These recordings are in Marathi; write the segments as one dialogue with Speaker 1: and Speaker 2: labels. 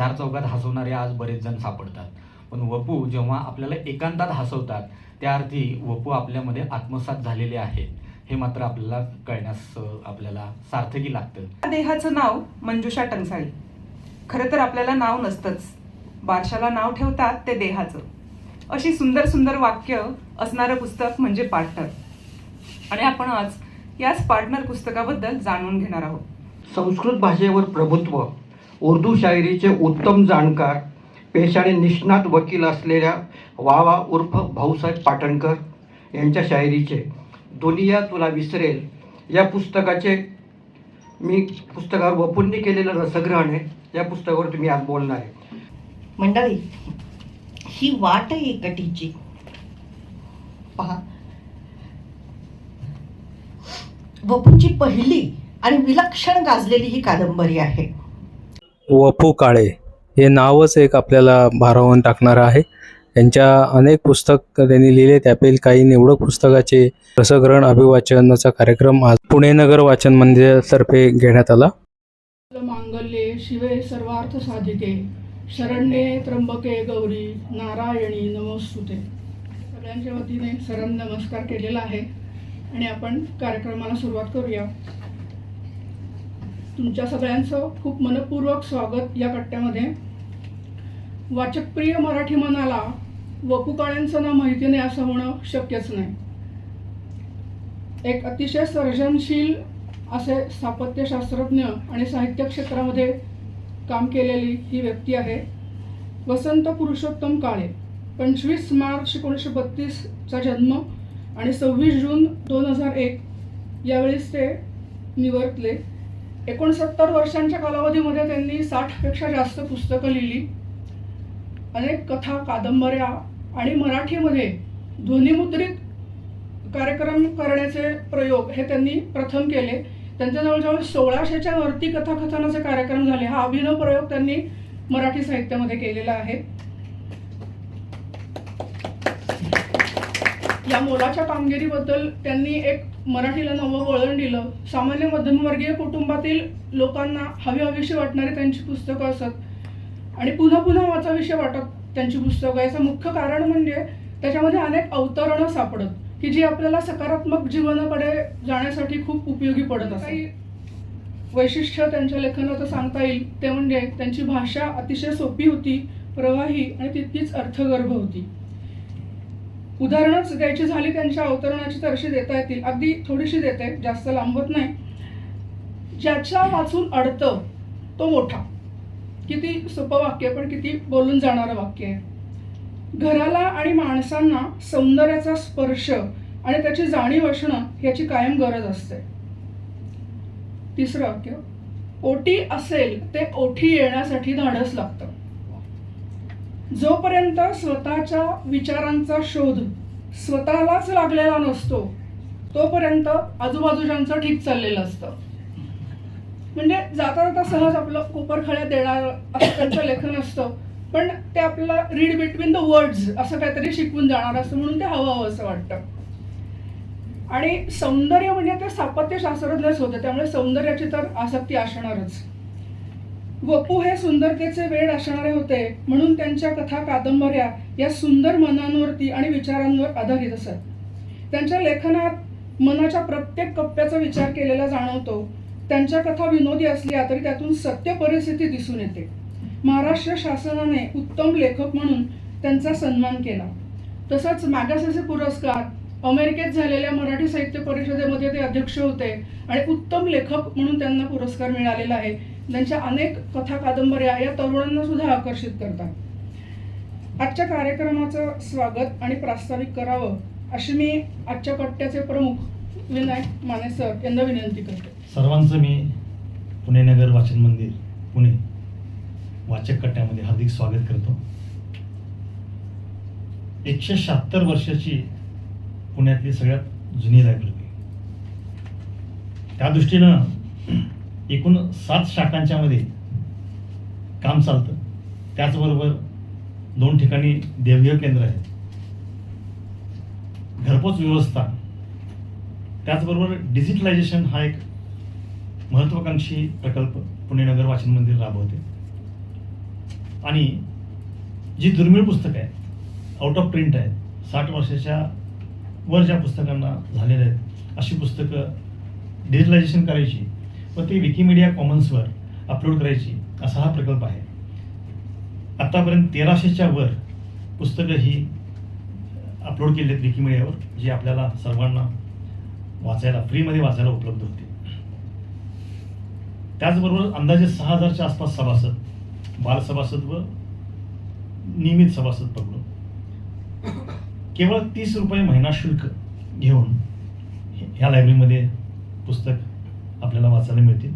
Speaker 1: चार चौकात हसवणारे आज बरेच जण सापडतात. पण वपू जेव्हा आपल्याला एकांतात हसवतात त्या अर्थी वपू आपल्यामध्ये आत्मसात झालेले आहेत. हे मात्र आपल्याला कळण्यास आपल्याला सार्थकी लागतं.
Speaker 2: देहाचं नाव मंजुषा टंचाळी. खरं तर आपल्याला नाव नसतंच. बारशाला नाव ठेवतात ते देहाचं. अशी सुंदर सुंदर वाक्य असणारं पुस्तक म्हणजे पार्टनर. आणि आपण आज याच पार्टनर पुस्तकाबद्दल जाणून घेणार आहोत.
Speaker 3: संस्कृत भाषेवर प्रभुत्व उर्दू शायरीचे उत्तम जाणकार पेशाने निष्णात वकील असलेल्या वावा उर्फ भाऊसाहेब पाटणकर यांच्या शायरीचे दुनिया तुला विसरेल या पुस्तकाचे मी पुस्तकावर वपुंनी केलेलं रसग्रहण आहे. या पुस्तकावर तुम्ही आज बोलणार आहे.
Speaker 4: मंडळी ही वाट आहे एकटीची. पहा. वपूंची पहिली आणि विलक्षण गाजलेली ही कादंबरी आहे.
Speaker 5: वपू काळे हे नावच एक आपल्याला भारावून टाकणारं आहे. त्यांच्या अनेक पुस्तक त्यांनी लिहिले त्यापैकी काही निवडक पुस्तकाचे रसग्रहण अभिवाचनाचा कार्यक्रम आज पुणे नगर वाचन मंदिरातर्फे घेण्यात आला.
Speaker 6: मांगल्ये शिवे सर्वार्थ साधिके शरण्ये त्र्यंबके गौरी नारायणी नमोस्तुते. सगळ्यांच्या वतीने सरांना नमस्कार केलेला आहे आणि आपण कार्यक्रमाला सुरुवात करूया. तुमच्या सगळ्यांचं खूप मनपूर्वक स्वागत या कट्ट्यामध्ये. वाचकप्रिय मराठी मनाला वपू काळ्यांचं ना माहिती नाही असं होणं शक्यच नाही. एक अतिशय सर्जनशील असे स्थापत्यशास्त्रज्ञ आणि साहित्य क्षेत्रामध्ये काम केलेली ही व्यक्ती आहे. वसंत पुरुषोत्तम काळे. पंचवीस मार्च एकोणीसशे बत्तीसचा जन्म आणि सव्वीस जून दोन हजार एक. यावेळेस ते निवर्तले. एकोणसत्तर वर्षांच्या कालावधीमध्ये त्यांनी साठपेक्षा जास्त पुस्तकं लिहिली. अनेक कथा कादंबऱ्या आणि मराठीमध्ये ध्वनिमुद्रित कार्यक्रम करण्याचे प्रयोग हे त्यांनी प्रथम केले. त्यांच्या जवळजवळ सोळाशेच्या वरती कथाकथनाचे कार्यक्रम झाले. हा अभिनव प्रयोग त्यांनी मराठी साहित्यामध्ये केलेला आहे. या मोलाच्या कामगिरीबद्दल त्यांनी एक मराठीला नवं वळण दिलं. सामान्य मध्यमवर्गीय कुटुंबातील लोकांना हवी हवीशी वाटणारी त्यांची पुस्तकं असत. आणि पुन्हा पुन्हा वाचाविषयी वाटत त्यांची पुस्तकं. याचं मुख्य कारण म्हणजे त्याच्यामध्ये अनेक अवतरणं सापडत की जी आपल्याला सकारात्मक जीवनाकडे जाण्यासाठी खूप उपयोगी पडत असतात. काही वैशिष्ट्य त्यांच्या लेखनाचं सांगता येईल ते म्हणजे त्यांची भाषा अतिशय सोपी होती प्रवाही आणि तितकीच अर्थगर्भ होती. उदाहरणच द्यायची झाली त्यांच्या अवतरणाची तरशी देता येतील. अगदी थोडीशी देते जास्त लांबत नाही. ज्याच्या वाचून अडतं तो मोठा. किती सोपं वाक्य पण किती बोलून जाणारं वाक्य आहे. घराला आणि माणसांना सौंदर्याचा स्पर्श आणि त्याची जाणीव असणं ह्याची कायम गरज असते. तिसरं वाक्य ओटी असेल ते ओठी येण्यासाठी धाडस लागतं. जोपर्यंत स्वतःच्या विचारांचा शोध स्वतःलाच लागलेला नसतो तोपर्यंत आजूबाजूच्यांचं ठीक चाललेलं असतं. म्हणजे जाता जाता सहज आपलं कोपरखळ्या देणार असं त्यांचं लेखन असतं पण ते आपल्याला रीड बिटवीन द वर्ड्स असं काहीतरी शिकवून जाणार असतं म्हणून ते हवं हवं असं वाटतं. आणि सौंदर्य म्हणजे ते स्थापत्यशास्त्रज्ञच होते त्यामुळे सौंदर्याची तर आसक्ती असणारच. वपू हे सुंदरतेचे वेळ असणारे होते म्हणून त्यांच्या कथा कादंबऱ्या या सुंदर मनांवरती आणि विचारांवर आधारित असत. त्यांच्या लेखनात मनाच्या प्रत्येक कप्प्याचा विचार केलेला जाणवतो. त्यांच्या कथा विनोदी असल्या तरी त्यातून सत्य परिस्थिती दिसून येते. महाराष्ट्र शासनाने उत्तम लेखक म्हणून त्यांचा सन्मान केला. तसंच मॅगसेसे पुरस्कार अमेरिकेत झालेल्या मराठी साहित्य परिषदेमध्ये ते अध्यक्ष होते आणि उत्तम लेखक म्हणून त्यांना पुरस्कार मिळालेला आहे. त्यांच्या अनेक कथा कादंबऱ्या या तरुणांना सुद्धा आकर्षित करतात. आजच्या कार्यक्रमाचं स्वागत आणि प्रास्ताविक करावं अशी मी आजच्या कट्ट्याचे प्रमुख विनायक माने सर यांना विनंती करते.
Speaker 7: सर्वांचं मी पुणे नगर वाचन मंदिर पुणे वाचक कट्ट्यामध्ये हार्दिक स्वागत करतो. एकशे शहात्तर वर्षाची पुण्यातली सगळ्यात जुनी लायब्ररी त्या दृष्टीनं एकूण सात शाखांच्या मध्ये काम चालतं. त्याचबरोबर दोन ठिकाणी देवघेव केंद्र आहे घरपोच व्यवस्था. त्याचबरोबर डिजिटलायझेशन हा एक महत्वाकांक्षी प्रकल्प पुणे नगर वाचन मंदिर राबवते. आणि जी दुर्मिळ पुस्तकं आहेत आउट ऑफ प्रिंट आहेत साठ वर्षाच्या वर ज्या पुस्तकांना झालेल्या आहेत अशी पुस्तकं डिजिटलायझेशन करायची व ती विकिमीडिया कॉमन्सवर अपलोड करायची असा हा प्रकल्प आहे. आत्तापर्यंत तेराशेच्या वर पुस्तकं ही अपलोड केली आहेत विकिमीडियावर जी आपल्याला सर्वांना वाचायला फ्रीमध्ये वाचायला उपलब्ध होते. त्याचबरोबर अंदाजे सहा हजारच्या आसपास सभासद बाल सभासद व नियमित सभासद पकडून केवळ तीस रुपये महिना शुल्क घेऊन ह्या लायब्ररीमध्ये पुस्तक आपल्याला वाचायला मिळतील.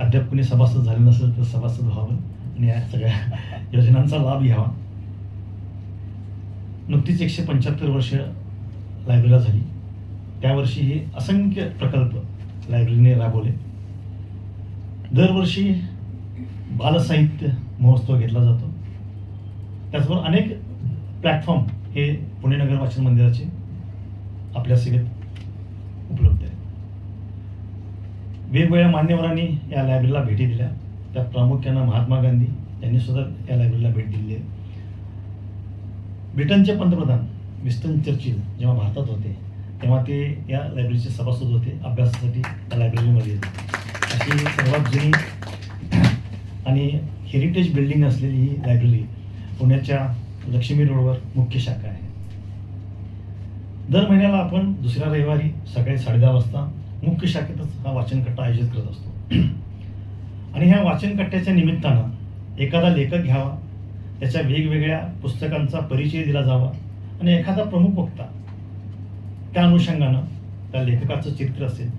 Speaker 7: अद्याप कुणी सभासद झाले नसेल तर सभासद व्हावं आणि या सगळ्या योजनांचा लाभ घ्यावा. नुकतीच एकशे पंच्याहत्तर वर्ष लायब्ररीला झाली. त्यावर्षी हे असंख्य प्रकल्प लायब्ररीने राबवले. दरवर्षी बालसाहित्य महोत्सव घेतला जातो. त्याचबरोबर अनेक प्लॅटफॉर्म हे पुणे नगर वाचन मंदिराचे आपल्या सेवेत उपलब्ध वेगवेगळ्या मान्यवरांनी या लायब्ररीला भेटी दिल्या. त्या प्रामुख्यानं महात्मा गांधी यांनी सुद्धा या लायब्ररीला भेट दिली. आहे ब्रिटनचे पंतप्रधान विस्टन चर्चिल जेव्हा भारतात होते तेव्हा ते या लायब्ररीचे सभासद होते अभ्यासासाठी त्या लायब्ररीमध्ये येते अशी सर्वात जुनी आणि हेरिटेज बिल्डिंग असलेली ही लायब्ररी पुण्याच्या लक्ष्मी रोडवर मुख्य शाखा आहे. दर महिन्याला आपण दुसऱ्या रविवारी सकाळी साडेदहा वाजता मुख्य शाखेतच हा वाचनकट्टा आयोजित करत असतो. आणि ह्या वाचनकट्ट्याच्या निमित्तानं एखादा लेखक घ्यावा त्याच्या वेगवेगळ्या पुस्तकांचा परिचय दिला जावा आणि एखादा प्रमुख वक्ता त्या अनुषंगानं त्या लेखकाचं चित्र असेल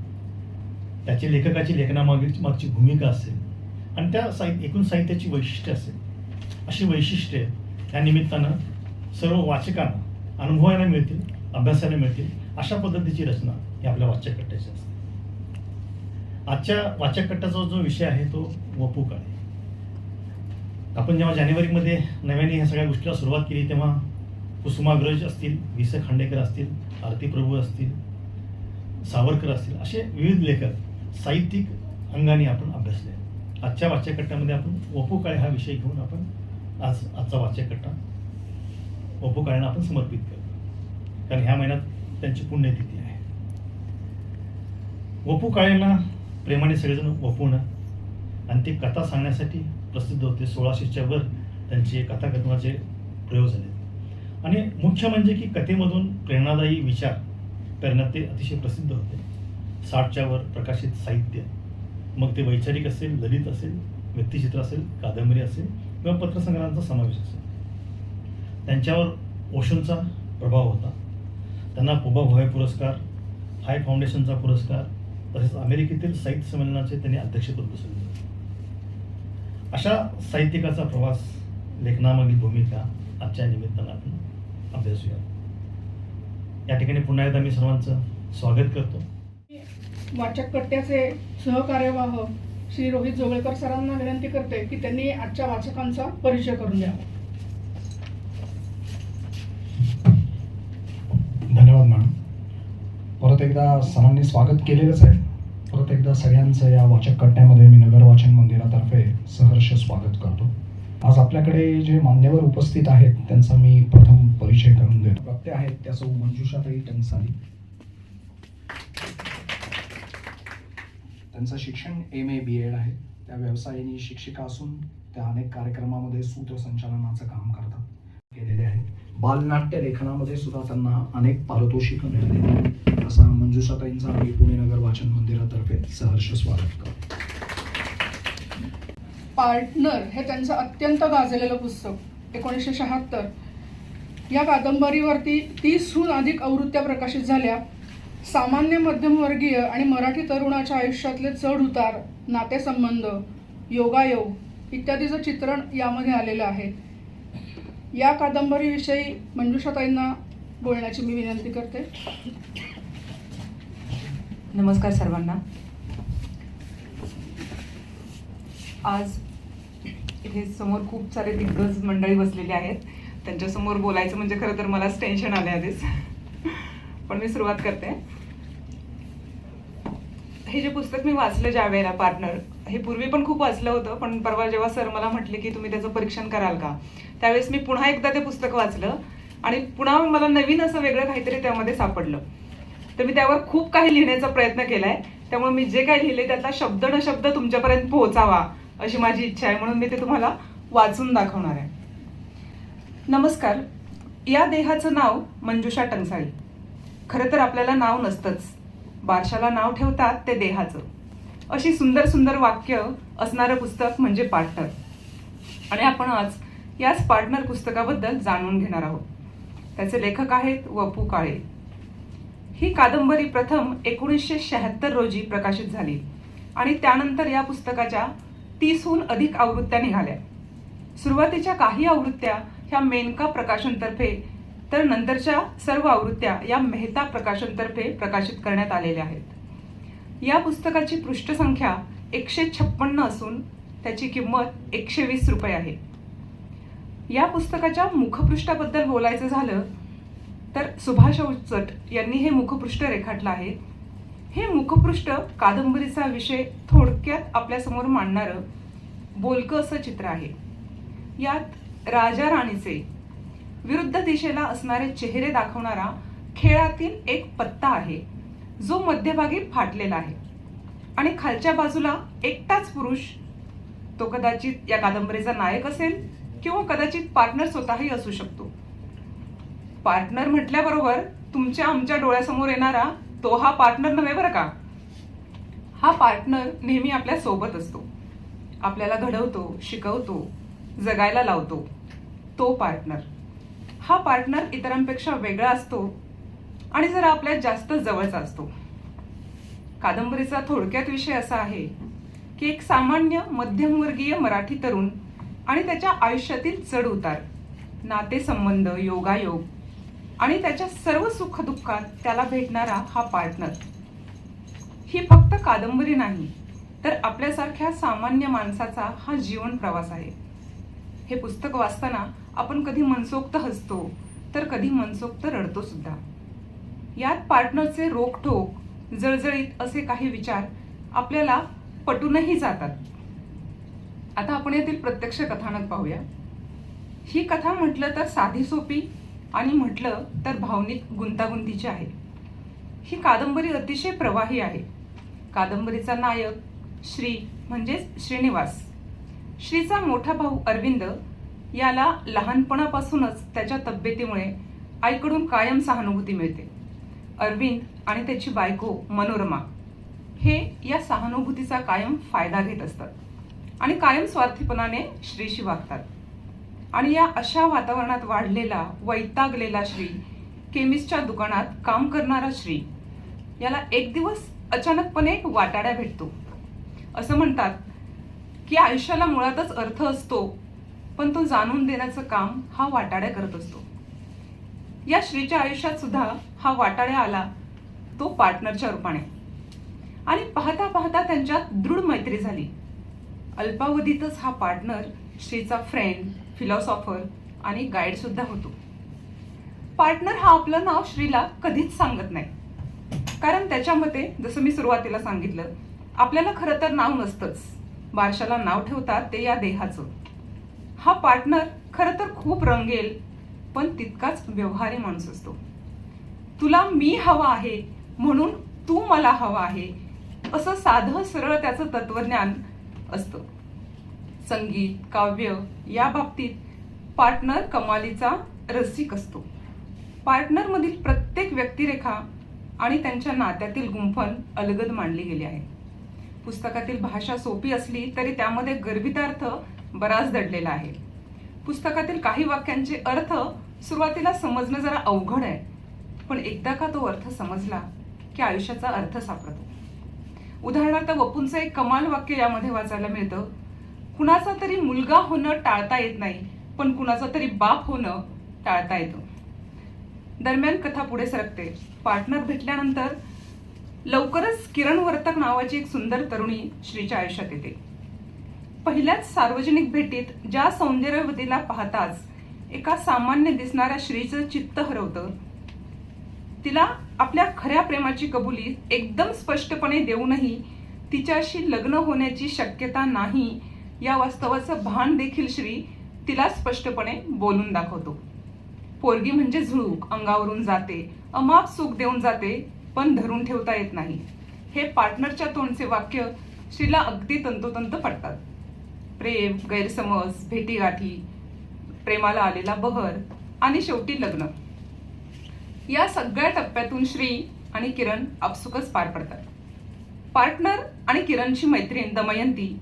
Speaker 7: त्याची लेखकाची लेखनामागील मागची भूमिका असेल आणि त्या साहित्य एकूण साहित्याची वैशिष्ट्य असेल अशी वैशिष्ट्ये त्या निमित्तानं सर्व वाचकांना अनुभवायला मिळतील अभ्यासाला मिळतील अशा पद्धतीची रचना ही आपल्या वाचककट्ट्याची असते. आजच्या वाचककट्ट्याचा जो विषय आहे तो वपू काळे आपण जेव्हा जानेवारीमध्ये नव्याने ह्या सगळ्या गोष्टीला सुरुवात केली तेव्हा कुसुमाग्रज असतील वि स खांडेकर असतील आरती प्रभू असतील सावरकर असतील असे विविध लेखक साहित्यिक अंगाने आपण अभ्यासले. आजच्या वाच्यकट्टामध्ये आपण वपू काळे हा विषय घेऊन आपण आज आजचा वाच्यकट्टा वपू काळ्यांना आपण समर्पित करतो कारण ह्या महिन्यात त्यांची पुण्यतिथी आहे. वपू काळेंना प्रेमाने सगळेजण वपून आणि ते कथा सांगण्यासाठी प्रसिद्ध होते सोळाशेच्या वर त्यांचे कथाकथनाचे प्रयोग झाले. आणि मुख्य म्हणजे की कथेमधून प्रेरणादायी विचार करण्यात ते अतिशय प्रसिद्ध होते. साठच्या वर प्रकाशित साहित्य. मग ते वैचारिक असेल ललित असेल व्यक्तिचित्र असेल कादंबरी असेल किंवा पत्रसंग्रहांचा समावेश असेल. त्यांच्यावर ओशोंचा प्रभाव होता. त्यांना पुबा भोय पुरस्कार हाय फाउंडेशनचा पुरस्कार तसेच अमेरिकेतील साहित्य संमेलनाचे त्यांनी अध्यक्षपद बसवले. अशा साहित्यिकाचा प्रवास लेखनामागील भूमिका आजच्या निमित्तानं आपण अभ्यासूया या ठिकाणी पुन्हा एकदा मी सर्वांचं स्वागत करतो.
Speaker 6: वाचक कट्ट्याचे सहकार्यवाह श्री रोहित जोगळेकर सरांना विनंती करते की त्यांनी आजच्या वाचकांचा परिचय करून द्यावा.
Speaker 8: धन्यवाद मॅडम. परत एकदा सरांनी स्वागत केलेलंच आहे. एकदा सगळ्यांचं या वाचक कट्ट्यामध्ये मी नगर वाचन मंदिरातर्फे सहर्ष स्वागत करतो. आज आपल्याकडे जे मान्यवर उपस्थित आहेत त्यांचा मी प्रथम परिचय करून देतो. वक्ते आहेत त्या सौ मंजुषाताई टंगसाली. त्यांचं शिक्षण एम ए बी एड आहे. त्या व्यवसायाने शिक्षिका असून त्या अनेक कार्यक्रमामध्ये सूत्रसंचालनाचं काम करतात. केलेले आहे. बालनाट्य लेखनामध्ये सुद्धा त्यांना अनेक पारितोषिकं मिळाली. असा मंजुषाताईंचा आम्ही पुणे नगर वाचन मंदिरातर्फे सहर्ष स्वागत करतो.
Speaker 6: पार्टनर हे त्यांचं अत्यंत गाजलेलं पुस्तक एकोणीसशे शहात्तर. या कादंबरीवरती तीसहून अधिक आवृत्त्या प्रकाशित झाल्या. सामान्य मध्यमवर्गीय आणि मराठी तरुणाच्या आयुष्यातले चढ उतार नातेसंबंध योगायोग इत्यादीचं चित्रण यामध्ये आलेलं आहे. या कादंबरीविषयी मंजुषाताईंना बोलण्याची मी विनंती करते.
Speaker 2: नमस्कार सर्वांना. आज इथे समोर खूप सारे दिग्गज मंडळी बसलेले आहेत. त्यांच्यासमोर बोलायचं म्हणजे खरं तर मलाच टेन्शन आले आधीच. पण मी सुरुवात करते. हे जे पुस्तक मी वाचलं ज्या वेळेला पार्टनर हे पूर्वी पण खूप वाचलं होतं पण परवा जेव्हा सर मला म्हटले की तुम्ही त्याचं परीक्षण कराल का त्यावेळेस मी पुन्हा एकदा ते पुस्तक वाचलं आणि पुन्हा मला नवीन असं वेगळं काहीतरी त्यामध्ये सापडलं. तर मी त्यावर खूप काही लिहिण्याचा प्रयत्न केलाय त्यामुळे मी जे काही लिहिले त्यातला शब्द न शब्द तुमच्यापर्यंत पोहोचावा अशी माझी इच्छा आहे म्हणून मी ते तुम्हाला वाचून दाखवणार आहे. नमस्कार या देहाचं नाव मंजुषा टंगसाळी खरं तर आपल्याला नाव नसतंच. बारशाला नाव ठेवतात ते देहाचं. अशी सुंदर सुंदर वाक्य असणारं पुस्तक म्हणजे पार्टनर. आणि आपण आज याच पार्टनर पुस्तकाबद्दल जाणून घेणार आहोत. त्याचे लेखक आहेत वपू काळे. ही कादंबरी प्रथम एकोणीसशे शहात्तर रोजी प्रकाशित झाली आणि त्यानंतर या पुस्तकाच्या तीसहून अधिक आवृत्त्या निघाल्या. सुरुवातीच्या काही आवृत्त्या ह्या मेनका प्रकाशनतर्फे तर नंतरच्या सर्व आवृत्त्या या मेहता प्रकाशनतर्फे प्रकाशित करण्यात आलेल्या आहेत. या पुस्तकाची पृष्ठसंख्या एकशे छप्पन्न असून त्याची किंमत एकशे वीस रुपये आहे. या पुस्तकाच्या मुखपृष्ठाबद्दल बोलायचं झालं तर सुभाष अवचट यांनी हे मुखपृष्ठ रेखाटलं आहे. हे मुखपृष्ठ कादंबरीचा विषय थोडक्यात आपल्यासमोर मांडणारं बोलकं असं चित्र आहे. यात राजा राणीचे विरुद्ध दिशेला असणारे चेहरे दाखवणारा खेळातील एक पत्ता आहे. जो मध्यभागी फाटलेला आहे. आणि खालच्या बाजूला एकटाच पुरुष तो कदाचित या कादंबरीचा नायक असेल किंवा कदाचित पार्टनर स्वतःही असू शकतो. पार्टनर म्हटल्याबरोबर तुमच्या आमच्या डोळ्यासमोर येणारा तो हा पार्टनर नव्हे बरं का? हा पार्टनर नेहमी आपल्यासोबत असतो. आपल्याला घडवतो शिकवतो जगायला लावतो. तो पार्टनर हा पार्टनर इतरांपेक्षा वेगळा असतो आणि जरा आपल्या जास्त जवळचा असतो. कादंबरीचा थोडक्यात विषय असा आहे की एक सामान्य मध्यमवर्गीय मराठी तरुण आणि त्याच्या आयुष्यातील चढ उतार नातेसंबंध योगायोग आणि त्याच्या सर्व सुखदुःखात त्याला भेटणारा हा पार्टनर ही फक्त कादंबरी नाही तर आपल्यासारख्या सामान्य माणसाचा हा जीवन प्रवास आहे. हे पुस्तक वाचताना आपण कधी मनसोक्त हसतो तर कधी मनसोक्त रडतो सुद्धा. यात पार्टनरचे रोखठोक जळजळीत असे काही विचार आपल्याला पटूनही जातात. आता आपण यातील प्रत्यक्ष कथानक पाहूया. ही कथा म्हटलं तर साधी सोपी आणि म्हटलं तर भावनिक गुंतागुंतीची आहे. ही कादंबरी अतिशय प्रवाही आहे. कादंबरीचा नायक श्री म्हणजेच श्रीनिवास. श्रीचा मोठा भाऊ अरविंद याला लहानपणापासूनच त्याच्या तब्येतीमुळे आईकडून कायम सहानुभूती मिळते. अरविंद आणि त्याची बायको मनोरमा हे या सहानुभूतीचा कायम फायदा घेत असतात आणि कायम स्वार्थीपणाने श्रीशी वागतात. आणि या अशा वातावरणात वाढलेला वैतागलेला श्री केमिस्टच्या दुकानात काम करणारा श्री याला एक दिवस अचानकपणे एक वाटाड्या भेटतो. असं म्हणतात की आयुष्याला मुळातच अर्थ असतो पण तो जाणून देण्याचं काम हा वाटाड्या करत असतो. या श्रीच्या आयुष्यात सुद्धा हा वाटाड्या आला तो पार्टनरच्या रूपाने. आणि पाहता पाहता त्यांच्यात दृढ मैत्री झाली. अल्पावधीतच हा पार्टनर श्रीचा फ्रेंड फिलॉसॉफर आणि गाईड सुद्धा होतो. पार्टनर हा आपलं नाव श्रीला कधीच सांगत नाही. कारण त्याच्या मते जसं मी सुरुवातीला सांगितलं आपल्याला खरं तर नाव नसतंच. बारशाला नाव ठेवतात ते या देहाचं. हा पार्टनर खरं तर खूप रंगेल पण तितकाच व्यवहारी माणूस असतो. तुला मी हवा आहे म्हणून तू मला हवा आहे असं साधं सरळ त्याचं तत्वज्ञान असतं. संगीत काव्य या बाबतीत पार्टनर कमालीचा रसिक असतो. पार्टनरमधील प्रत्येक व्यक्तिरेखा आणि त्यांच्या नात्यातील गुंफण अलगद मांडली गेली आहे. पुस्तकातील भाषा सोपी असली तरी त्यामध्ये गर्भितार्थ बराच दडलेला आहे. पुस्तकातील काही वाक्यांचे अर्थ सुरुवातीला समजणं जरा अवघड आहे पण एकदा का तो अर्थ समजला की आयुष्याचा अर्थ सापडतो. उदाहरणार्थ वपूंचं एक कमाल वाक्य यामध्ये वाचायला मिळतं कुणाचा तरी मुलगा होणं टाळता येत नाही पण कुणाचा तरी बाप होणं टाळता येतं. दरम्यान कथा पुढे सरकते. पार्टनर भेटल्यानंतर लवकरच किरण वर्तक नावाची एक सुंदर तरुणी श्रीच्या आयुष्यात येते. पहिल्याच सार्वजनिक भेटीत ज्या सौंदर्यवतीला पाहताच एका सामान्य दिसणाऱ्या श्रीचं चित्त हरवतं. तिला आपल्या खऱ्या प्रेमाची कबुली एकदम स्पष्टपणे देऊनही तिच्याशी लग्न होण्याची शक्यता नाही या वास्तवाचं भान देखील श्री तिला स्पष्टपणे बोलून दाखवतो. पोरगी म्हणजे झुळूक अंगावरून जाते अमाप सुख देऊन जाते पण धरून ठेवता येत नाही. हे पार्टनरच्या तोंडचे वाक्य श्रीला अगदी तंतोतंत पडतात प्रेम गैरसमज भेटीगाठी प्रेमाला आलेला बहर आणि शेवटी लग्न. या सगळ्या टप्प्यातून श्री आणि किरण आपसुकच पार पडतात. पार्टनर आणि किरणची मैत्रीण दमयंती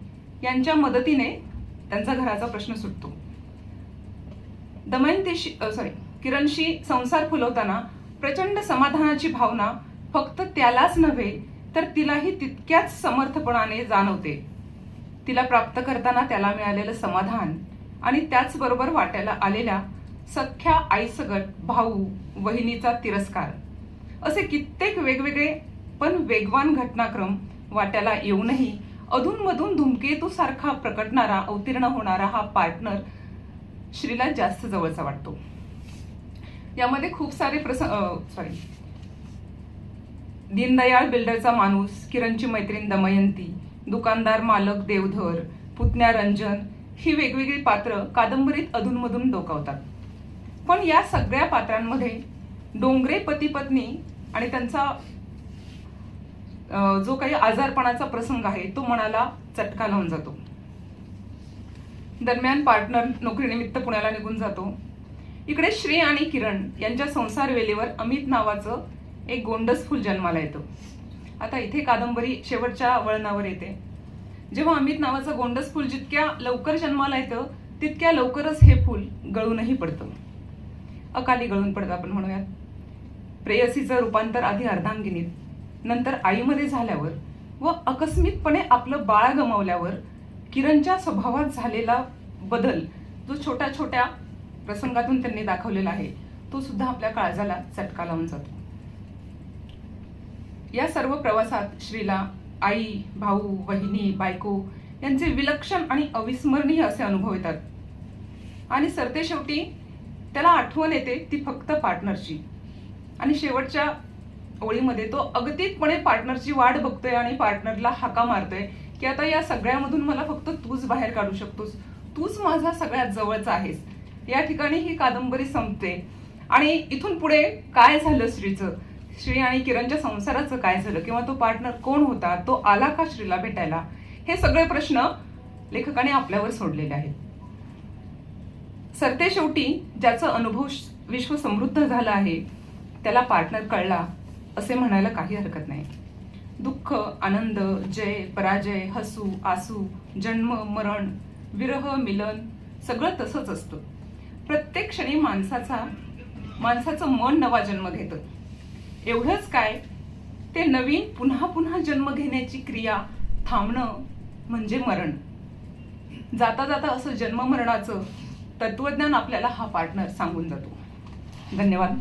Speaker 2: यांच्या मदतीने त्यांचा घराचा प्रश्न सुटतो. दमयंतीशी सॉरी किरणशी संसार फुलवताना प्रचंड समाधानाची भावना फक्त त्यालाच नव्हे तर तिलाही तितक्याच समर्थपणाने जाणवते. तिला प्राप्त करताना त्याला मिळालेलं समाधान आणि त्याचबरोबर वाट्याला आलेल्या सख्या आईसगट भाऊ वहिनीचा तिरस्कार. असे कित्येक वेगवेगळे पण वेगवान घटनाक्रम वाट्याला येऊनही अधूनमधून धूमकेतूसारखा प्रकटणारा अवतीर्ण होणारा हा पार्टनर श्रीला जास्त जवळचा वाटतो. यामध्ये खूप सारे प्रसंग सॉरी दीनदयाळ बिल्डरचा माणूस किरणची मैत्रीण दमयंती दुकानदार मालक देवधर पुतण्या रंजन ही वेगवेगळी पात्र कादंबरीत अधूनमधून डोकावतात. पण या सगळ्या पात्रांमध्ये डोंगरे पती पत्नी आणि त्यांचा जो काही आजारपणाचा प्रसंग आहे तो मनाला चटका लावून जातो. दरम्यान पार्टनर नोकरीनिमित्त पुण्याला निघून जातो. इकडे श्री आणि किरण यांच्या संसार वेलेवर अमित नावाचं एक गोंडस फुल जन्माला येतं. आता इथे कादंबरी शेवटच्या वळणावर येते. जेव्हा अमित नावाचं गोंडस फुल जितक्या लवकर जन्माला येतं तितक्या लवकरच हे फूल गळूनही पडतं. अकाली गळून पडतं आपण म्हणूयात. प्रेयसीचं रूपांतर आधी अर्धांगिनीत नंतर आईमध्ये झाल्यावर व आकस्मिकपणे आपलं बाळ गमावल्यावर किरणच्या स्वभावात झालेला बदल जो छोट्या छोट्या प्रसंगातून त्यांनी दाखवलेला आहे तो सुद्धा आपल्या काळजाला चटका लावून जातो. या सर्व प्रवासात श्रीला आई भाऊ वहिनी बायको यांचे विलक्षण आणि अविस्मरणीय असे अनुभव येतात. आणि सरते शेवटी त्याला आठवण येते ती फक्त पार्टनरची आणि शेवटच्या ओळीमध्ये तो अगतिकपणे पार्टनरची वाट बघतोय आणि पार्टनरला हाका मारतोय की आता या सगळ्यामधून मला फक्त तूच बाहेर काढू शकतोस. तूच माझा सगळ्यात जवळचा आहेस. या ठिकाणी ही कादंबरी संपते. आणि इथून पुढे काय झालं श्रीचं श्री आणि किरणच्या संसाराचं काय झालं? किंवा तो पार्टनर कोण होता? तो आला का श्रीला भेटायला? हे सगळे प्रश्न लेखकाने आपल्यावर सोडलेले आहेत. सरते शेवटी ज्याचा अनुभव विश्व समृद्ध झाला आहे त्याला पार्टनर कळला असे म्हणायला काही हरकत नाही. दुःख आनंद जय पराजय हसू आसू जन्म मरण विरह मिलन सगळं तसंच असतं. प्रत्येक क्षणी माणसाचा माणसाचं मन नवा जन्म घेतं. एवढंच काय? ते नवीन पुन्हा पुन्हा जन्म घेण्याची क्रिया थांबणं म्हणजे मरण. जाता जाता असं जन्म मरणाचं तत्वज्ञान आपल्याला हा पार्टनर सांगून जातो. धन्यवाद.